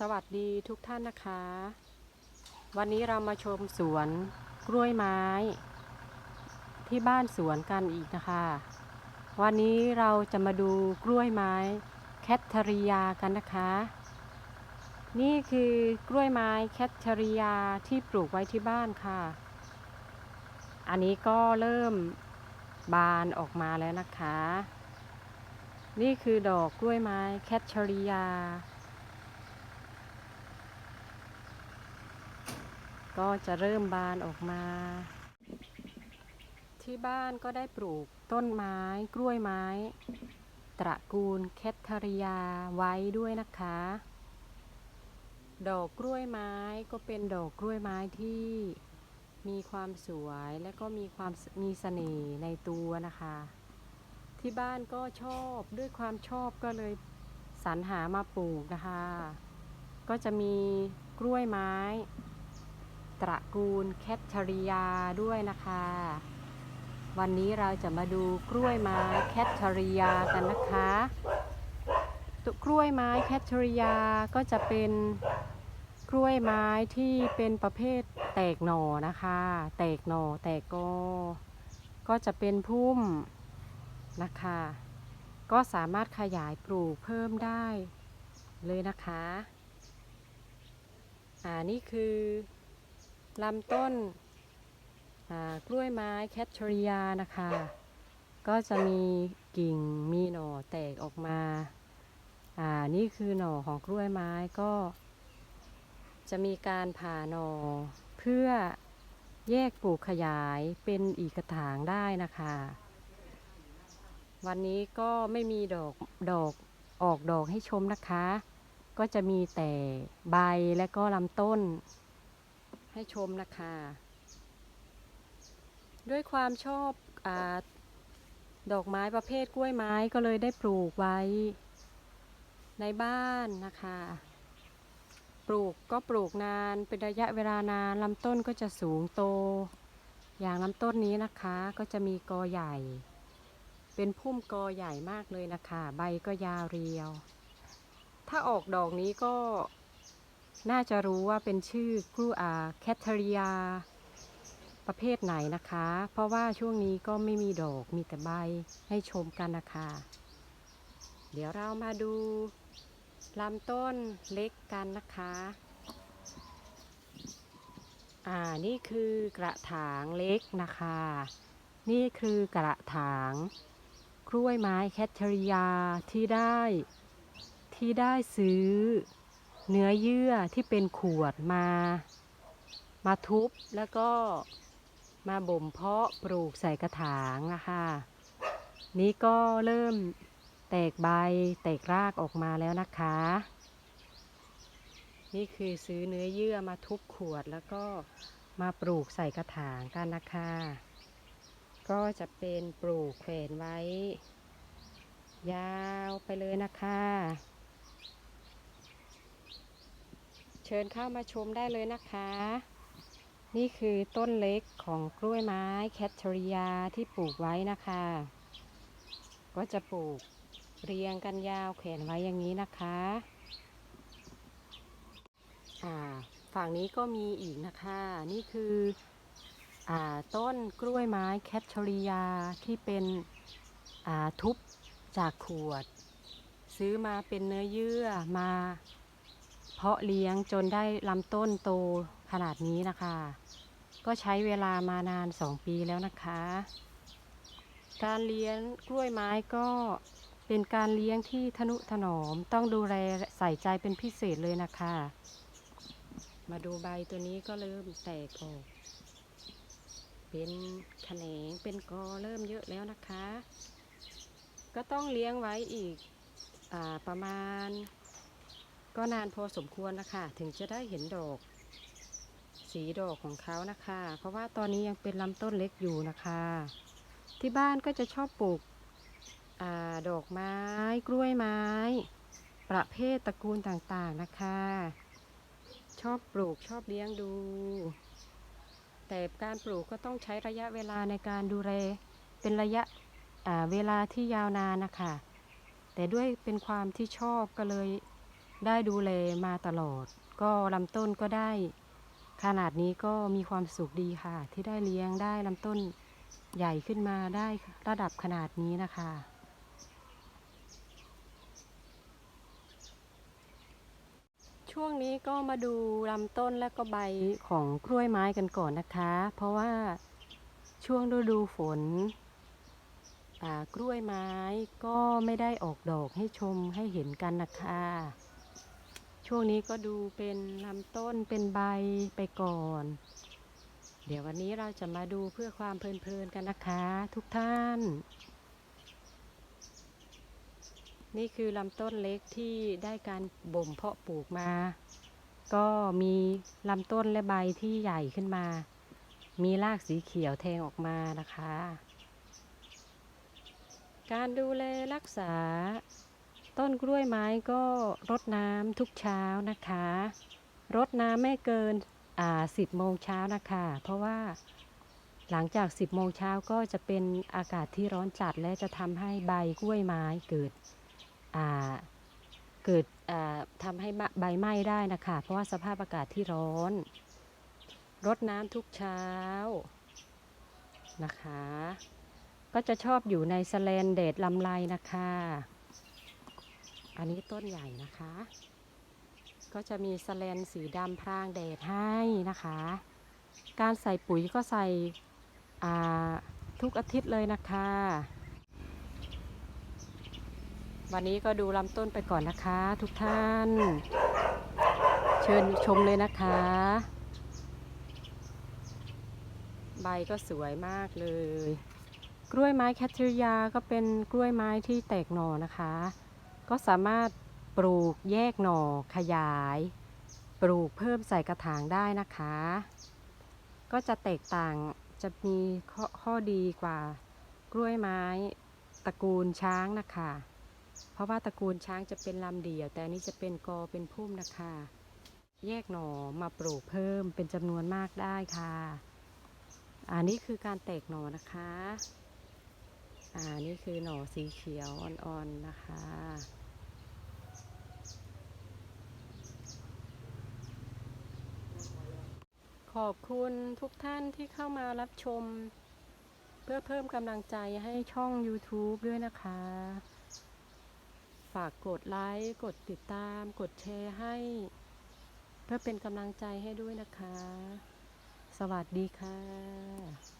สวัสดีทุกท่านนะคะ วันนี้เรามาชมสวนกล้วยไม้ ที่บ้านสวนกันอีกนะคะ วันนี้เราจะมาดูกล้วยไม้แคทเทริยากันนะคะ นี่คือกล้วยไม้แคทเทริยาที่ปลูกไว้ที่บ้านค่ะ อันนี้ก็เริ่มบานออกมาแล้วนะคะ นี่คือดอกกล้วยไม้แคทเทริยา ก็จะเริ่มบานออกมา ที่บ้านก็ได้ปลูกต้นไม้กล้วยไม้ ตระกูลแคทเทอริยาไว้ด้วยนะคะ ดอกกล้วยไม้ก็เป็นดอกกล้วยไม้ที่มีความสวยและก็มีความมีเสน่ห์ในตัวนะคะ ที่บ้านก็ชอบด้วยความชอบก็เลยสรรหามาปลูกนะคะ ก็จะมีกล้วยไม้ ตระกูลแคทเทอริยาด้วยนะคะ วันนี้เราจะมาดูกล้วยไม้แคทเทอริยากันนะคะตัวกล้วยไม้แคทเทอริยาก็จะเป็นกล้วยไม้ที่เป็นประเภทแตกหน่อนะคะ แตกหน่อแตกกอก็จะเป็นพุ่มนะคะ ก็สามารถขยายปลูกเพิ่มได้เลยนะคะ อ่า นี่คือ ลำต้นกล้วยไม้แคทเทอริยานะคะ ก็จะมีกิ่งมีหน่อแตกออกมา อ่า นี่คือหน่อของกล้วยไม้ก็ จะมีการผ่าหน่อเพื่อแยกปลูกขยายเป็นอีกกระถางได้นะคะ วันนี้ก็ไม่มีดอกดอกออกดอกให้ชมนะคะ ก็จะมีแต่ใบและก็ลำต้น ให้ชมนะคะ ด้วยความชอบอดอกไม้ประเภทกล้วยไม้ก็เลยได้ปลูกไว้ ในบ้านนะคะ ปลูกก็ปลูกนานเป็นระยะเวลานานลำต้นก็จะสูงโต อย่างลำต้นนี้นะคะก็จะมีกอใหญ่ เป็นพุ่มกอใหญ่มากเลยนะคะ ใบก็ยาวเรียว ถ้าออกดอกนี้ก็ น่าจะรู้ว่าเป็นชื่อกลูอาแคทเทอริยา ประเภทไหนนะคะ เพราะว่าช่วงนี้ก็ไม่มีดอกมีแต่ใบให้ชมกันนะคะ เดี๋ยวเรามาดูลำต้นเล็กกันนะคะ อ่า นี่คือกระถางเล็กนะคะ นี่คือกระถางกล้วยไม้แคทเทอริยาที่ได้ที่ได้ซื้อ เนื้อเยื่อที่เป็นขวดมา มาทุบแล้วก็มาบ่มเพาะปลูกใส่กระถางนะคะ นี่ก็เริ่มแตกใบแตกรากออกมาแล้วนะคะ นี่คือซื้อเนื้อเยื่อมาทุบขวดแล้วก็มาปลูกใส่กระถางกันนะคะ ก็จะเป็นปลูกแขวนไว้ ยาวไปเลยนะคะ เชิญเข้ามาชมได้เลยนะคะ นี่คือต้นเล็กของกล้วยไม้แคทเทอริยาที่ปลูกไว้นะคะ ก็จะปลูกเรียงกันยาวแขวนไว้อย่างนี้นะคะอ่าฝั่งนี้ก็มีอีกนะคะ นี่คืออ่าต้นกล้วยไม้แคทเทอริยาที่เป็นอ่าทุบจากขวด ซื้อมาเป็นเนื้อเยื่อมา เพาะเลี้ยงจนได้ลำต้นโตขนาดนี้นะคะ ก็ใช้เวลามานานสองปีแล้วนะคะ การเลี้ยงกล้วยไม้ก็เป็นการเลี้ยงที่ทนุถนอมต้องดูแลใส่ใจเป็นพิเศษเลยนะคะ มาดูใบตัวนี้ก็เริ่มแตกออก เป็นแขนงเป็นกอเริ่มเยอะแล้วนะคะ ก็ต้องเลี้ยงไว้อีกอประมาณ ก็นานพอสมควรนะคะถึงจะได้เห็นดอก สีดอกของเขานะคะ เพราะว่าตอนนี้ยังเป็นลำต้นเล็กอยู่นะคะ ที่บ้านก็จะชอบปลูกอดอกไม้กล้วยไม้ ประเภทตระกูลต่างๆนะคะ ชอบปลูกชอบเลี้ยงดู แต่การปลูกก็ต้องใช้ระยะเวลาในการดูแลเป็นระยะเวลาที่ยาวนานนะคะ แต่ด้วยเป็นความที่ชอบก็เลย ได้ดูแลมาตลอด ก็ลำต้นก็ได้ ขนาดนี้ก็มีความสุขดีค่ะ ที่ได้เลี้ยงได้ลำต้นใหญ่ขึ้นมาได้ระดับขนาดนี้นะคะช่วงนี้ก็มาดูลำต้นและก็ใบของกล้วยไม้กันก่อนนะคะ เพราะว่าช่วงฤดูฝนอ่ากล้วยไม้ก็ไม่ได้ออกดอกให้ชมให้เห็นกันนะคะ ช่วงนี้ก็ดูเป็นลำต้นเป็นใบไปก่อน เดี๋ยววันนี้เราจะมาดูเพื่อความเพลินๆกันนะคะทุกท่าน นี่คือลำต้นเล็กที่ได้การบ่มเพาะปลูกมา ก็มีลำต้นและใบที่ใหญ่ขึ้นมา มีรากสีเขียวแทงออกมานะคะ การดูแลรักษา ต้นกล้วยไม้ก็รดน้ำทุกเช้านะคะ รดน้ำไม่เกินอ่าสิบโมงเช้านะคะ เพราะว่าหลังจาก 10 โมงเช้าก็จะเป็นอากาศที่ร้อนจัดและจะทำให้ใบกล้วยไม้เกิดอ่าเกิดอ่าทำให้ใบไหม้ได้นะคะ เพราะว่าสภาพอากาศที่ร้อน รดน้ำทุกเช้านะคะ ก็จะชอบอยู่ในสแลนเดดลำไรนะคะ อันนี้ต้นใหญ่นะคะ ก็จะมีสแลนสีดำพรางแดดให้นะคะ การใส่ปุ๋ยก็ใส่ทุกอาทิตย์เลยนะคะ วันนี้ก็ดูลำต้นไปก่อนนะคะ ทุกท่าน เชิญชมเลยนะคะ ใบก็สวยมากเลย กล้วยไม้แคทริยาก็เป็นกล้วยไม้ที่แตกหน่อนะคะ ก็สามารถปลูกแยกหน่อขยาย ปลูกเพิ่มใส่กระถางได้นะคะ ก็จะแตกต่างจะมีข้อข้อดีกว่ากล้วยไม้ตระกูลช้างนะคะ เพราะว่าตระกูลช้างจะเป็นลำเดี่ยว แต่อันนี้จะเป็นกอเป็นพุ่มนะคะ แยกหน่อมาปลูกเพิ่มเป็นจำนวนมากได้ค่ะ อันนี้คือการแตกหน่อนะคะ อ่า นี่คือหน่อสีเขียวอ่อนๆ นะคะขอบคุณทุกท่านที่เข้ามารับชม เพื่อเพิ่มกำลังใจให้ช่อง YouTube ด้วยนะคะ ฝากกดไลค์ กดติดตาม กดแชร์ให้ เพื่อเป็นกำลังใจให้ด้วยนะคะ สวัสดีค่ะ